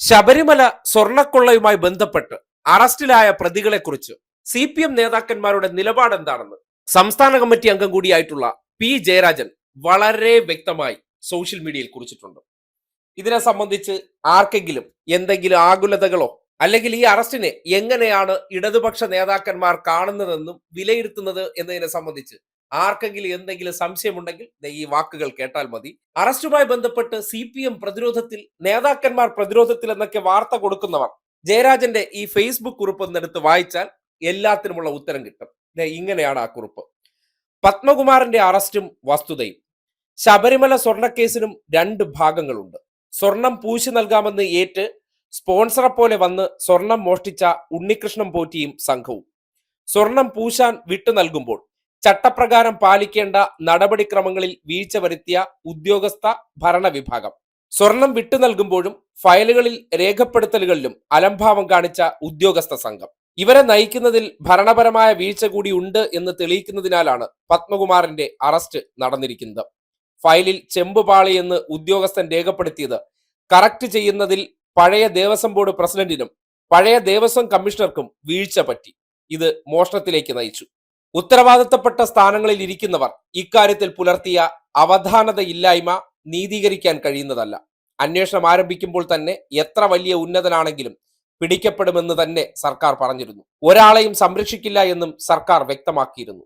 ശബരിമല സ്വർണക്കൊള്ളയുമായി ബന്ധപ്പെട്ട് അറസ്റ്റിലായ പ്രതികളെക്കുറിച്ച് C P M നേതാക്കന്മാരുടെ നിലപാട് എന്താണെന്ന് സംസ്ഥാന കമ്മിറ്റി അംഗം കൂടിയായിട്ടുള്ള പി ജയരാജൻ വളരെ വ്യക്തമായി സോഷ്യൽ മീഡിയയിൽ കുറിച്ചിട്ടുണ്ട്. ഇതിനെ സംബന്ധിച്ച് ആർക്കെങ്കിലും എന്തെങ്കിലും ആകുലതകളോ അല്ലെങ്കിൽ ഈ അറസ്റ്റിനെ എങ്ങനെയാണ് ഇടതുപക്ഷ നേതാക്കന്മാർ കാണുന്നതെന്നും വിലയിരുത്തുന്നത് എന്നതിനെ സംബന്ധിച്ച് ആർക്കെങ്കിലും എന്തെങ്കിലും സംശയമുണ്ടെങ്കിൽ ഈ വാക്കുകൾ കേട്ടാൽ മതി. അറസ്റ്റുമായി ബന്ധപ്പെട്ട് സി പി എം പ്രതിരോധത്തിൽ നേതാക്കന്മാർ പ്രതിരോധത്തിൽ എന്നൊക്കെ വാർത്ത കൊടുക്കുന്നവർ ജയരാജന്റെ ഈ ഫേസ്ബുക്ക് കുറിപ്പ് എന്നെടുത്ത് വായിച്ചാൽ എല്ലാത്തിനുമുള്ള ഉത്തരം കിട്ടും. ഇങ്ങനെയാണ് ആ കുറിപ്പ്. പത്മകുമാറിന്റെ അറസ്റ്റും വസ്തുതയും. ശബരിമല സ്വർണക്കേസിനും രണ്ട് ഭാഗങ്ങളുണ്ട്. സ്വർണം പൂശി നൽകാമെന്ന് ഏറ്റ് സ്പോൺസറെ പോലെ വന്ന് സ്വർണം മോഷ്ടിച്ച ഉണ്ണികൃഷ്ണൻ പോറ്റിയും സംഘവും. സ്വർണം പൂശാൻ വിട്ടു നൽകുമ്പോൾ ചട്ടപ്രകാരം പാലിക്കേണ്ട നടപടിക്രമങ്ങളിൽ വീഴ്ച വരുത്തിയ ഉദ്യോഗസ്ഥ ഭരണവിഭാഗം സ്വർണം വിട്ടു നൽകുമ്പോഴും ഫയലുകളിൽ രേഖപ്പെടുത്തലുകളിലും അലംഭാവം കാണിച്ച ഉദ്യോഗസ്ഥ സംഘം. ഇവരെ നയിക്കുന്നതിൽ ഭരണപരമായ വീഴ്ച കൂടി ഉണ്ട് എന്ന് തെളിയിക്കുന്നതിനാലാണ് പത്മകുമാറിന്റെ അറസ്റ്റ് നടന്നിരിക്കുന്നത്. ഫയലിൽ ചെമ്പുപാളി എന്ന് ഉദ്യോഗസ്ഥൻ രേഖപ്പെടുത്തിയത് കറക്റ്റ് ചെയ്യുന്നതിൽ പഴയ ദേവസ്വം ബോർഡ് പ്രസിഡന്റിനും പഴയ ദേവസ്വം കമ്മീഷണർക്കും വീഴ്ച പറ്റി. ഇത് മോഷണത്തിലേക്ക് നയിച്ചു. ഉത്തരവാദിത്തപ്പെട്ട സ്ഥാനങ്ങളിൽ ഇരിക്കുന്നവർ ഇക്കാര്യത്തിൽ പുലർത്തിയ അവധാനതയില്ലായ്മ നീതീകരിക്കാൻ കഴിയുന്നതല്ല. അന്വേഷണം ആരംഭിക്കുമ്പോൾ തന്നെ എത്ര വലിയ ഉന്നതനാണെങ്കിലും പിടിക്കപ്പെടുമെന്ന് തന്നെ സർക്കാർ പറഞ്ഞിരുന്നു. ഒരാളെയും സംരക്ഷിക്കില്ല എന്നും സർക്കാർ വ്യക്തമാക്കിയിരുന്നു.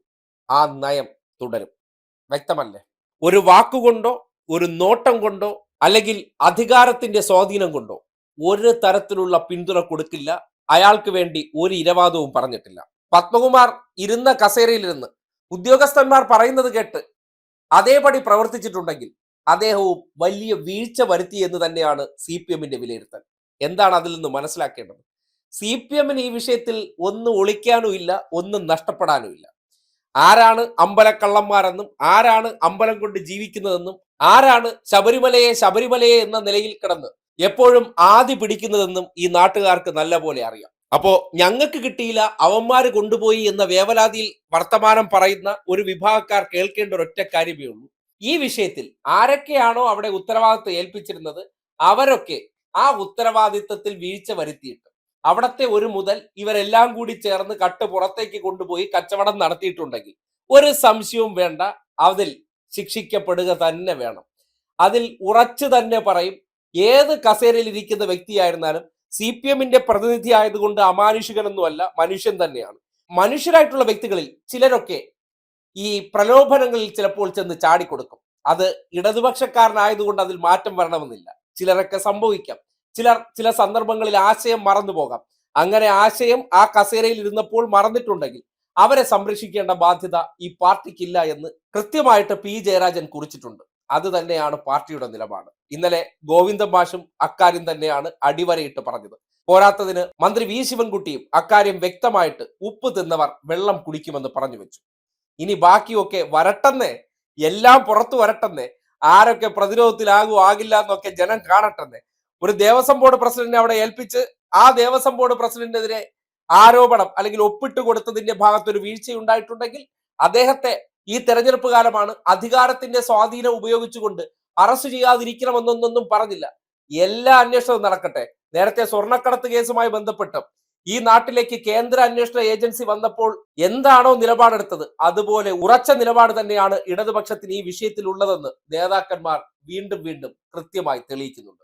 ആ നയം തുടരും. വ്യക്തമല്ലേ? ഒരു വാക്കുകൊണ്ടോ ഒരു നോട്ടം കൊണ്ടോ അല്ലെങ്കിൽ അധികാരത്തിന്റെ സ്വാധീനം കൊണ്ടോ ഒരു തരത്തിലുള്ള പിന്തുണ കൊടുക്കില്ല. അയാൾക്ക് വേണ്ടി ഒരു ഇരവാദവും പറഞ്ഞിട്ടില്ല. പത്മകുമാർ ഇരുന്ന കസേരയിലിരുന്ന് ഉദ്യോഗസ്ഥന്മാർ പറയുന്നത് കേട്ട് അതേപടി പ്രവർത്തിച്ചിട്ടുണ്ടെങ്കിൽ അദ്ദേഹവും വലിയ വീഴ്ച വരുത്തി എന്ന് തന്നെയാണ് സി പി എമ്മിന്റെ വിലയിരുത്തൽ. എന്താണ് അതിൽ നിന്ന് മനസ്സിലാക്കേണ്ടത്? സി പി എമ്മിന് ഈ വിഷയത്തിൽ ഒന്നും ഒളിക്കാനും ഇല്ല ഒന്നും നഷ്ടപ്പെടാനും ഇല്ല ആരാണ് അമ്പലക്കള്ളന്മാരെന്നും ആരാണ് അമ്പലം കൊണ്ട് ജീവിക്കുന്നതെന്നും ആരാണ് ശബരിമലയെ ശബരിമലയെ എന്ന നിലയിൽ കിടന്ന് എപ്പോഴും ആദി പിടിക്കുന്നതെന്നും ഈ നാട്ടുകാർക്ക് നല്ല പോലെ അറിയാം. അപ്പോ ഞങ്ങൾക്ക് കിട്ടിയില്ല അവന്മാര് കൊണ്ടുപോയി എന്ന വേവലാതിയിൽ വർത്തമാനം പറയുന്ന ഒരു വിഭാഗക്കാർ കേൾക്കേണ്ട ഒരൊറ്റ കാര്യമേ ഉള്ളൂ. ഈ വിഷയത്തിൽ ആരൊക്കെയാണോ അവിടെ ഉത്തരവാദിത്വം ഏൽപ്പിച്ചിരുന്നത് അവരൊക്കെ ആ ഉത്തരവാദിത്വത്തിൽ വീഴ്ച വരുത്തിയിട്ട് അവിടത്തെ ഒരു മുതൽ ഇവരെല്ലാം കൂടി ചേർന്ന് കട്ട് പുറത്തേക്ക് കൊണ്ടുപോയി കച്ചവടം നടത്തിയിട്ടുണ്ടെങ്കിൽ ഒരു സംശയവും വേണ്ട അതിൽ ശിക്ഷിക്കപ്പെടുക തന്നെ വേണം. അതിൽ ഉറച്ചു തന്നെ പറയും ഏത് കസേരയിൽ ഇരിക്കുന്ന വ്യക്തിയായിരുന്നാലും സി പി എമ്മിന്റെ പ്രതിനിധി ആയതുകൊണ്ട് അമാനുഷികനൊന്നുമല്ല മനുഷ്യൻ തന്നെയാണ്. മനുഷ്യരായിട്ടുള്ള വ്യക്തികളിൽ ചിലരൊക്കെ ഈ പ്രലോഭനങ്ങളിൽ ചിലപ്പോൾ ചെന്ന് ചാടിക്കൊടുക്കും. അത് ഇടതുപക്ഷക്കാരനായതുകൊണ്ട് അതിൽ മാറ്റം വരണമെന്നില്ല. ചിലരൊക്കെ സംഭവിക്കാം. ചിലർ ചില സന്ദർഭങ്ങളിൽ ആശയം മറന്നു പോകാം അങ്ങനെ ആശയം ആ കസേരയിൽ ഇരുന്നപ്പോൾ മറന്നിട്ടുണ്ടെങ്കിൽ അവരെ സംരക്ഷിക്കേണ്ട ബാധ്യത ഈ പാർട്ടിക്കില്ല എന്ന് കൃത്യമായിട്ട് പി ജയരാജൻ കുറിച്ചിട്ടുണ്ട്. അത് തന്നെയാണ് പാർട്ടിയുടെ നിലപാട്. ഇന്നലെ ഗോവിന്ദ മാഷും അക്കാര്യം തന്നെയാണ് അടിവരയിട്ട് പറഞ്ഞത്. പോരാത്തതിന് മന്ത്രി വി ശിവൻകുട്ടിയും അക്കാര്യം വ്യക്തമായിട്ട് ഉപ്പ് തിന്നവർ വെള്ളം കുടിക്കുമെന്ന് പറഞ്ഞു വെച്ചു. ഇനി ബാക്കിയൊക്കെ വരട്ടെന്നേ എല്ലാം പുറത്തു വരട്ടെന്നേ ആരൊക്കെ പ്രതിരോധത്തിലാകും ആകില്ല എന്നൊക്കെ ജനം കാണട്ടെന്നേ. ഒരു ദേവസ്വം ബോർഡ് പ്രസിഡന്റിനെ അവിടെ ഏൽപ്പിച്ച് ആ ദേവസ്വം ബോർഡ് പ്രസിഡന്റിനെതിരെ ആരോപണം അല്ലെങ്കിൽ ഒപ്പിട്ട് കൊടുത്തതിന്റെ ഭാഗത്തൊരു വീഴ്ച ഉണ്ടായിട്ടുണ്ടെങ്കിൽ അദ്ദേഹത്തെ ഈ തെരഞ്ഞെടുപ്പ് കാലമാണ് അധികാരത്തിന്റെ സ്വാധീനം ഉപയോഗിച്ചുകൊണ്ട് അറസ്റ്റ് ചെയ്യാതിരിക്കണമെന്നൊന്നും പറഞ്ഞില്ല. എല്ലാ അന്വേഷണവും നടക്കട്ടെ. നേരത്തെ സ്വർണക്കടത്ത് കേസുമായി ബന്ധപ്പെട്ട് ഈ നാട്ടിലേക്ക് കേന്ദ്ര അന്വേഷണ ഏജൻസി വന്നപ്പോൾ എന്താണോ നിലപാടെടുത്തത് അതുപോലെ ഉറച്ച നിലപാട് തന്നെയാണ് ഇടതുപക്ഷത്തിന് ഈ വിഷയത്തിൽ ഉള്ളതെന്ന് നേതാക്കന്മാർ വീണ്ടും വീണ്ടും കൃത്യമായി തെളിയിക്കുന്നുണ്ട്.